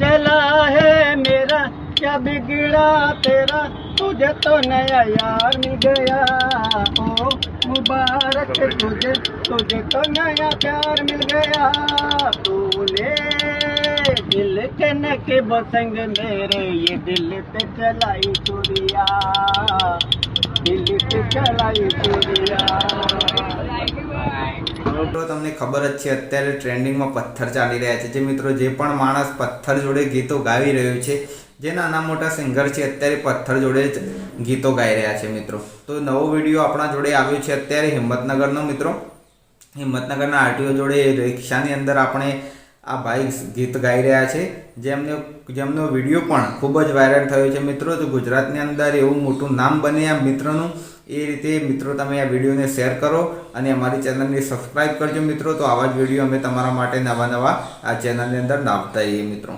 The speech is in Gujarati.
चला है मेरा, क्या बिगड़ा तेरा? तुझे तो नया यार मिल गया। ओ, मुबारक तुझे तुझे तो नया प्यार मिल गया। तूने दिल के नके बसंग मेरे, ये दिल पे चलाई चुरिया दिल पे चलाई चुरिया મિત્રો, તમને ખબર જ છે, અત્યારે ટ્રેન્ડિંગમાં પથ્થર ચાલી રહ્યા છે. જે મિત્રો, જે પણ માણસ પથ્થર જોડે ગીતો ગાવી રહ્યો છે, જે નાના મોટા સિંગર છે, અત્યારે પથ્થર જોડે જ ગીતો ગાઈ રહ્યા છે, મિત્રો. તો નવો વીડિયો આપણા જોડે આવ્યો છે અત્યારે હિંમતનગરનો, મિત્રો. હિંમતનગરના આરટીઓ જોડે રિક્ષાની અંદર આપણે આ ભાઈ ગીત ગાઈ રહ્યા છે. જેમને, જેમનો વીડિયો પણ ખૂબ જ વાયરલ થયો છે, મિત્રો. તો ગુજરાતની અંદર એવું મોટું નામ બને આ મિત્રનું. એ રીતે મિત્રો તમે આ વિડીયોને શેર કરો અને અમારી ચેનલને સબસ્ક્રાઈબ કરજો મિત્રો. તો આવા જ વીડિયો અમે તમારા માટે નવા નવા આ ચેનલની અંદર લાવતા રહીએ મિત્રો.